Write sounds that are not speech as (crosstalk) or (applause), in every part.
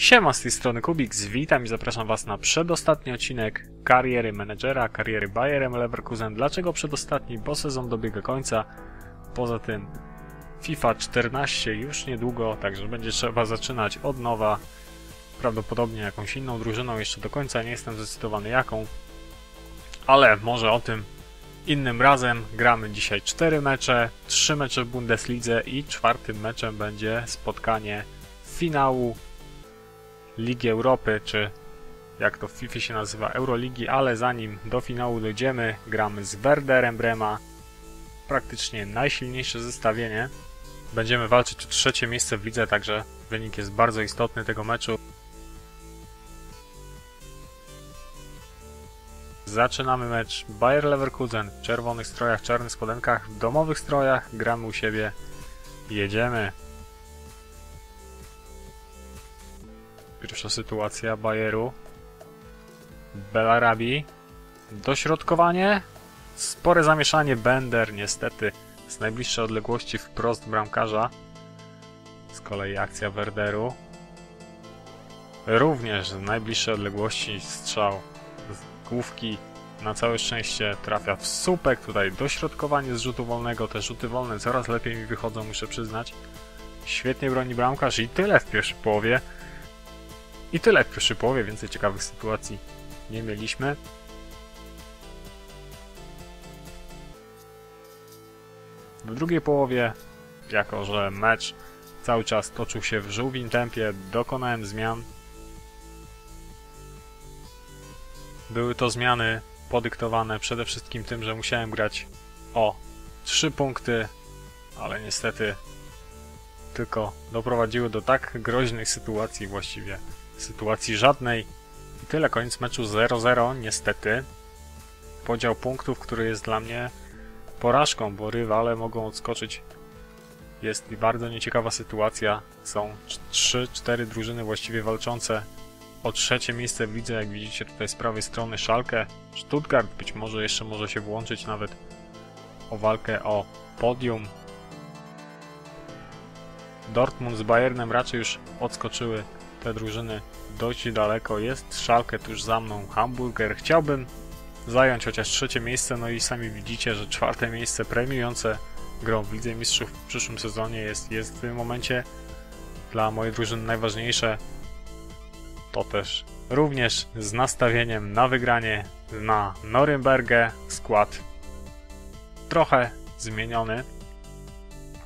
Siema, z tej strony Kubiks, witam i zapraszam Was na przedostatni odcinek kariery menedżera, kariery Bayerem Leverkusen. Dlaczego przedostatni? Bo sezon dobiega końca. Poza tym FIFA 14 już niedługo, także będzie trzeba zaczynać od nowa. Prawdopodobnie jakąś inną drużyną jeszcze do końca, nie jestem zdecydowany jaką. Ale może o tym innym razem. Gramy dzisiaj 4 mecze, 3 mecze w Bundeslidze i czwartym meczem będzie spotkanie finału Ligi Europy, czy jak to w FIFA się nazywa, Euroligi, ale zanim do finału dojdziemy, gramy z Werderem Brema. Praktycznie najsilniejsze zestawienie. Będziemy walczyć o trzecie miejsce w lidze, także wynik jest bardzo istotny tego meczu. Zaczynamy mecz Bayer Leverkusen w czerwonych strojach, czarnych spodenkach, w domowych strojach, gramy u siebie, jedziemy. Pierwsza sytuacja Bayeru. Belarabi. Dośrodkowanie. Spore zamieszanie. Bender niestety z najbliższej odległości wprost bramkarza. Z kolei akcja Werderu. Również z najbliższej odległości strzał z główki. Na całe szczęście trafia w słupek. Tutaj dośrodkowanie z rzutu wolnego. Te rzuty wolne coraz lepiej mi wychodzą, muszę przyznać. Świetnie broni bramkarz i tyle w pierwszej połowie. I tyle w pierwszej połowie, więcej ciekawych sytuacji nie mieliśmy. W drugiej połowie, jako że mecz cały czas toczył się w żółwim tempie, dokonałem zmian. Były to zmiany podyktowane przede wszystkim tym, że musiałem grać o 3 punkty, ale niestety tylko doprowadziły do tak groźnej sytuacji właściwie sytuacji żadnej. I tyle, koniec meczu 0-0, niestety. Podział punktów, który jest dla mnie porażką, bo rywale mogą odskoczyć. Jest bardzo nieciekawa sytuacja. Są 3-4 drużyny właściwie walczące o trzecie miejsce w lidze, jak widzicie tutaj z prawej strony Szalkę. Stuttgart być może jeszcze może się włączyć nawet o walkę o podium. Dortmund z Bayernem raczej już odskoczyły te drużyny dość daleko. Jest Szalkę tuż za mną, Hamburger. Chciałbym zająć chociaż trzecie miejsce, no i sami widzicie, że czwarte miejsce premiujące grą w Lidze Mistrzów w przyszłym sezonie jest, jest w tym momencie dla mojej drużyny najważniejsze. To też również z nastawieniem na wygranie na Norymbergę skład trochę zmieniony.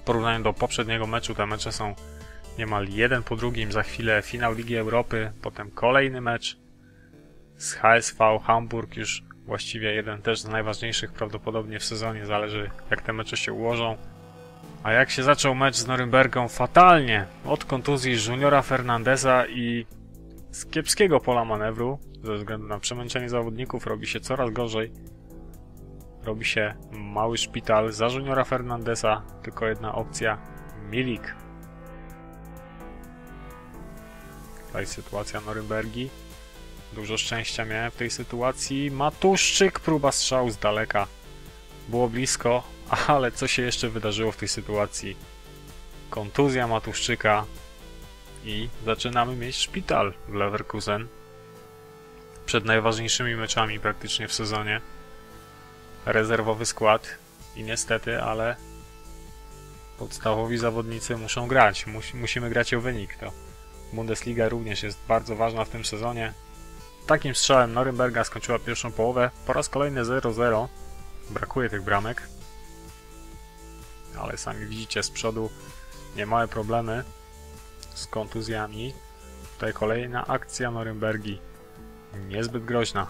W porównaniu do poprzedniego meczu te mecze są niemal jeden po drugim. Za chwilę finał Ligi Europy, potem kolejny mecz z HSV Hamburg, już właściwie jeden też z najważniejszych prawdopodobnie w sezonie, zależy jak te mecze się ułożą. A jak się zaczął mecz z Norymbergą? Fatalnie! Od kontuzji Juniora Fernandeza i z kiepskiego pola manewru, ze względu na przemęczenie zawodników, robi się coraz gorzej. Robi się mały szpital za Juniora Fernandesa, tylko jedna opcja, Milik. Tutaj sytuacja Norymbergi. Dużo szczęścia miałem w tej sytuacji. Matuszczyk, próba strzału z daleka. Było blisko, (laughs) ale co się jeszcze wydarzyło w tej sytuacji? Kontuzja Matuszczyka i zaczynamy mieć szpital w Leverkusen. Przed najważniejszymi meczami praktycznie w sezonie. Rezerwowy skład i niestety, ale podstawowi zawodnicy muszą grać. musimy grać o wynik. To Bundesliga również jest bardzo ważna w tym sezonie. Takim strzałem Norymberga skończyła pierwszą połowę. Po raz kolejny 0-0. Brakuje tych bramek. Ale sami widzicie z przodu niemałe problemy z kontuzjami. Tutaj kolejna akcja Norymbergi. Niezbyt groźna.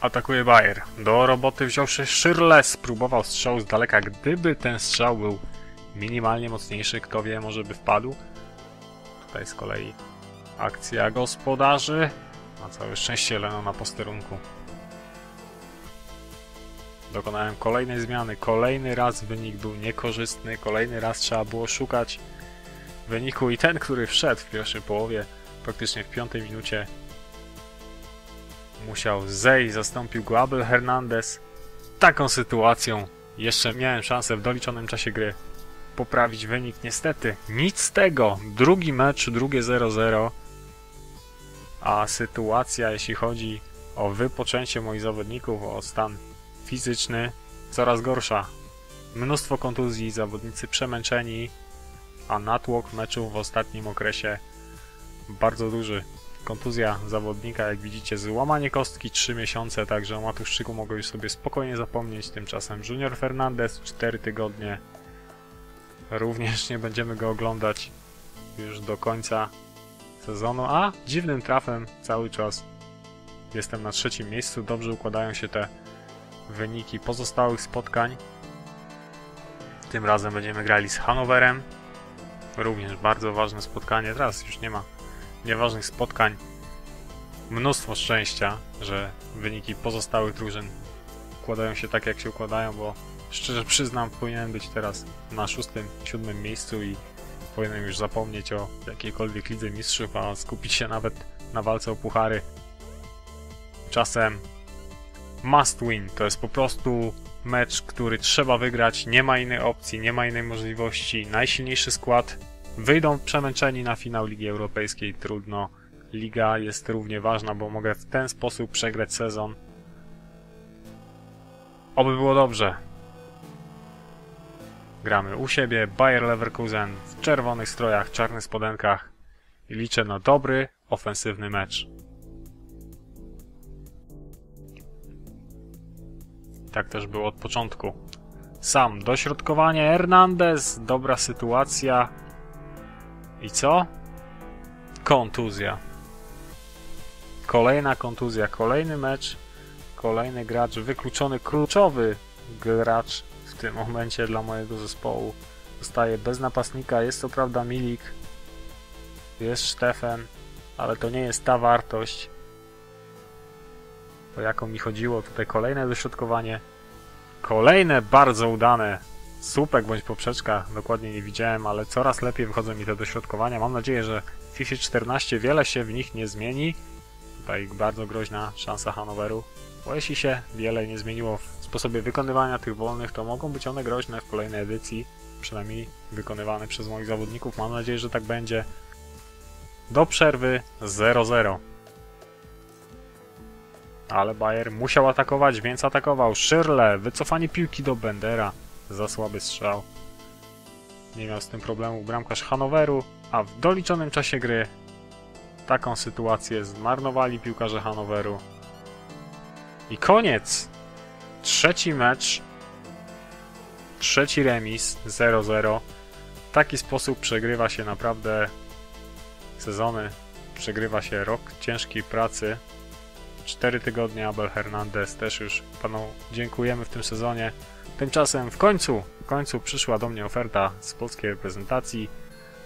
Atakuje Bayer. Do roboty wziął się Szyrle. Spróbował strzału z daleka. Gdyby ten strzał był minimalnie mocniejszy, kto wie, może by wpadł. Tutaj z kolei akcja gospodarzy. Na całe szczęście Leno na posterunku. Dokonałem kolejnej zmiany. Kolejny raz wynik był niekorzystny. Kolejny raz trzeba było szukać wyniku i ten, który wszedł w pierwszej połowie, praktycznie w piątej minucie, musiał zejść. Zastąpił go Abel Hernandez. Taką sytuacją jeszcze miałem szansę w doliczonym czasie gry poprawić wynik. Niestety, nic z tego. Drugi mecz, drugie 0-0. A sytuacja, jeśli chodzi o wypoczęcie moich zawodników, o stan fizyczny, coraz gorsza. Mnóstwo kontuzji, zawodnicy przemęczeni, a natłok meczów w ostatnim okresie bardzo duży. Kontuzja zawodnika, jak widzicie, złamanie kostki 3 miesiące, także o Matuszczyku mogę już sobie spokojnie zapomnieć. Tymczasem Junior Fernandez 4 tygodnie. Również nie będziemy go oglądać już do końca sezonu, a dziwnym trafem cały czas jestem na trzecim miejscu. Dobrze układają się te wyniki pozostałych spotkań. Tym razem będziemy grali z Hanowerem. Również bardzo ważne spotkanie. Teraz już nie ma nieważnych spotkań. Mnóstwo szczęścia, że wyniki pozostałych drużyn układają się tak, jak się układają, bo szczerze przyznam, powinienem być teraz na szóstym, siódmym miejscu i powinienem już zapomnieć o jakiejkolwiek lidze mistrzów, a skupić się nawet na walce o puchary. Czasem must win to jest po prostu mecz, który trzeba wygrać, nie ma innej opcji, nie ma innej możliwości. Najsilniejszy skład wyjdą przemęczeni na finał Ligi Europejskiej, trudno. Liga jest równie ważna, bo mogę w ten sposób przegrać sezon. Oby było dobrze. Gramy u siebie, Bayer Leverkusen w czerwonych strojach, czarnych spodenkach i liczę na dobry, ofensywny mecz. Tak też było od początku. Sam, dośrodkowanie Hernandez, dobra sytuacja. I co? Kontuzja. Kolejna kontuzja, kolejny mecz, kolejny gracz wykluczony, kluczowy gracz w tym momencie dla mojego zespołu. Zostaje bez napastnika, jest to prawda Milik, jest Stefan, ale to nie jest ta wartość, o jaką mi chodziło. Tutaj kolejne dośrodkowanie, kolejne bardzo udane słupek bądź poprzeczka, dokładnie nie widziałem, ale coraz lepiej wychodzą mi te dośrodkowania. Mam nadzieję, że w FIFA 14 wiele się w nich nie zmieni. Tutaj bardzo groźna szansa Hanoweru, bo jeśli się wiele nie zmieniło w sposobie wykonywania tych wolnych, to mogą być one groźne w kolejnej edycji, przynajmniej wykonywane przez moich zawodników. Mam nadzieję, że tak będzie. Do przerwy 0-0. Ale Bayer musiał atakować, więc atakował. Szyrle, wycofanie piłki do Bendera. Za słaby strzał. Nie miał z tym problemu bramkarz Hanoweru, a w doliczonym czasie gry taką sytuację zmarnowali piłkarze Hanoweru. I koniec! Trzeci mecz. Trzeci remis 0-0. W taki sposób przegrywa się naprawdę sezony. Przegrywa się rok ciężkiej pracy. Cztery tygodnie Abel Hernandez też już panu dziękujemy w tym sezonie. Tymczasem w końcu, w końcu przyszła do mnie oferta z polskiej reprezentacji.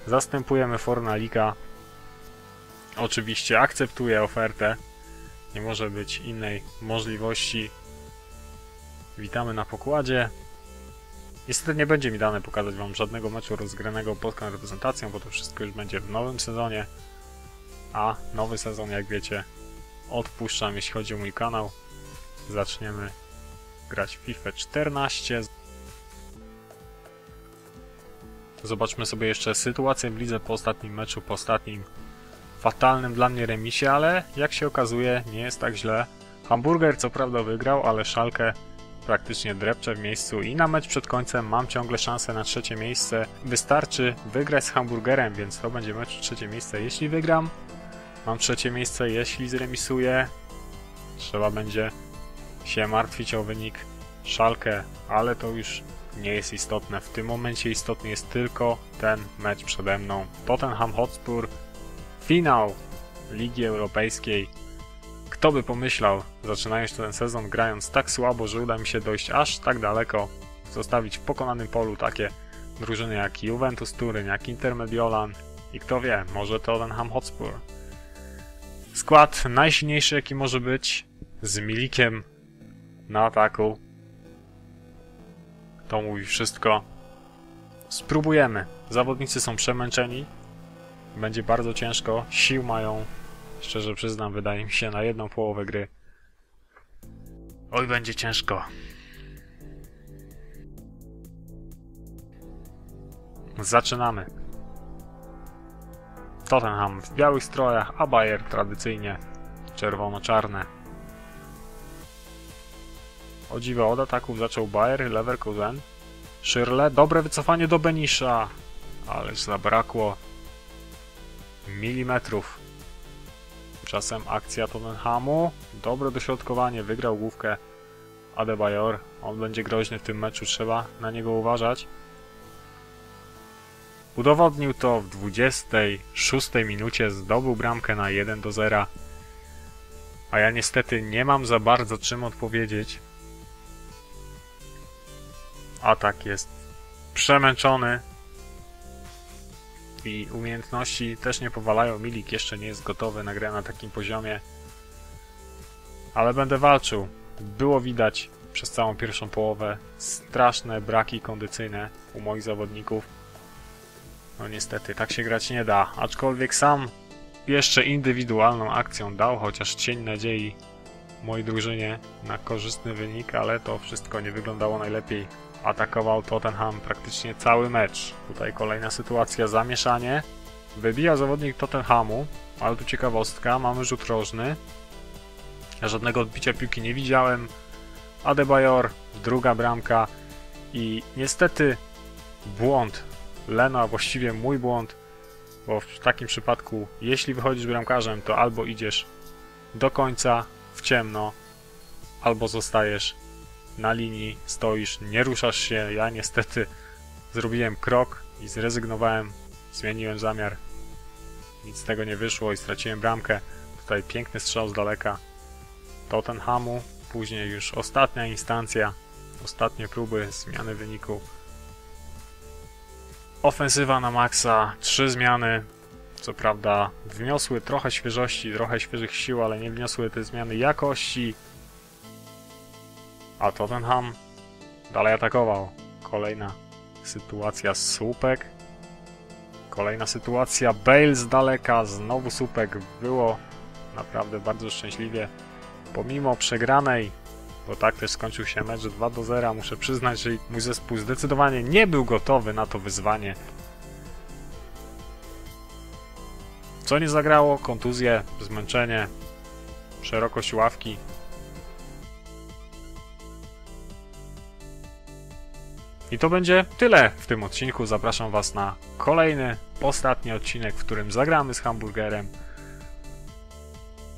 Zastępujemy Fornalika. Oczywiście akceptuję ofertę. Nie może być innej możliwości. Witamy na pokładzie. Niestety nie będzie mi dane pokazać Wam żadnego meczu rozgranego polską reprezentacją, bo to wszystko już będzie w nowym sezonie. A nowy sezon, jak wiecie, odpuszczam jeśli chodzi o mój kanał. Zaczniemy grać w FIFA 14. Zobaczmy sobie jeszcze sytuację w lidze po ostatnim meczu, po ostatnim fatalnym dla mnie remisie, ale jak się okazuje nie jest tak źle. Hamburger co prawda wygrał, ale Szalkę praktycznie drepcze w miejscu i na mecz przed końcem mam ciągle szansę na trzecie miejsce. Wystarczy wygrać z Hamburgerem, więc to będzie mecz trzecie miejsce. Jeśli wygram, mam trzecie miejsce. Jeśli zremisuję, trzeba będzie się martwić o wynik Szalkę, ale to już nie jest istotne. W tym momencie istotny jest tylko ten mecz przede mną. Tottenham Hotspur, finał Ligi Europejskiej. Kto by pomyślał, zaczynając ten sezon grając tak słabo, że uda mi się dojść aż tak daleko, zostawić w pokonanym polu takie drużyny jak Juventus Turyn, jak Inter Mediolan i kto wie, może Tottenham Hotspur. Skład najsilniejszy jaki może być, z Milikiem na ataku. To mówi wszystko. Spróbujemy. Zawodnicy są przemęczeni. Będzie bardzo ciężko. Sił mają, szczerze przyznam, wydaje mi się, na jedną połowę gry. Oj, będzie ciężko. Zaczynamy. Tottenham w białych strojach, a Bayer tradycyjnie czerwono-czarne. O dziwo, od ataków zaczął Bayer, Leverkusen. Szyrle, dobre wycofanie do Benisza, ależ zabrakło milimetrów. Tymczasem akcja Tottenhamu, dobre dośrodkowanie, wygrał główkę Adebayor. On będzie groźny w tym meczu, trzeba na niego uważać. Udowodnił to w 26 minucie, zdobył bramkę na 1 do 0. A ja niestety nie mam za bardzo czym odpowiedzieć. Atak jest przemęczony i umiejętności też nie powalają. Milik jeszcze nie jest gotowy na grę na takim poziomie. Ale będę walczył. Było widać przez całą pierwszą połowę straszne braki kondycyjne u moich zawodników. No niestety, tak się grać nie da. Aczkolwiek sam jeszcze indywidualną akcją dał chociaż cień nadziei mojej drużynie na korzystny wynik, ale to wszystko nie wyglądało najlepiej. Atakował Tottenham praktycznie cały mecz. Tutaj kolejna sytuacja, zamieszanie. Wybija zawodnik Tottenhamu, ale tu ciekawostka, mamy rzut rożny. Ja żadnego odbicia piłki nie widziałem. Adebayor, druga bramka i niestety błąd Lena, właściwie mój błąd, bo w takim przypadku, jeśli wychodzisz bramkarzem, to albo idziesz do końca w ciemno, albo zostajesz na linii, stoisz, nie ruszasz się. Ja niestety zrobiłem krok i zrezygnowałem, zmieniłem zamiar. Nic z tego nie wyszło i straciłem bramkę. Tutaj piękny strzał z daleka Tottenhamu, później już ostatnia instancja, ostatnie próby zmiany wyniku. Ofensywa na maksa, trzy zmiany. Co prawda wniosły trochę świeżości, trochę świeżych sił, ale nie wniosły te zmiany jakości. A Tottenham dalej atakował. Kolejna sytuacja słupek. Kolejna sytuacja Bale z daleka, znowu słupek. Było naprawdę bardzo szczęśliwie. Pomimo przegranej, bo tak też skończył się mecz 2 do 0, muszę przyznać, że mój zespół zdecydowanie nie był gotowy na to wyzwanie. Co nie zagrało? Kontuzje, zmęczenie, szerokość ławki. I to będzie tyle w tym odcinku. Zapraszam Was na kolejny, ostatni odcinek, w którym zagramy z hamburgerem.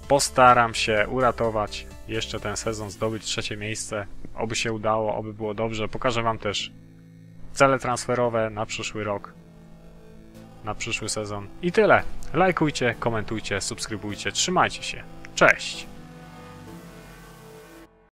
Postaram się uratować jeszcze ten sezon, zdobyć trzecie miejsce. Oby się udało, oby było dobrze. Pokażę Wam też cele transferowe na przyszły rok, na przyszły sezon. I tyle. Lajkujcie, komentujcie, subskrybujcie. Trzymajcie się. Cześć!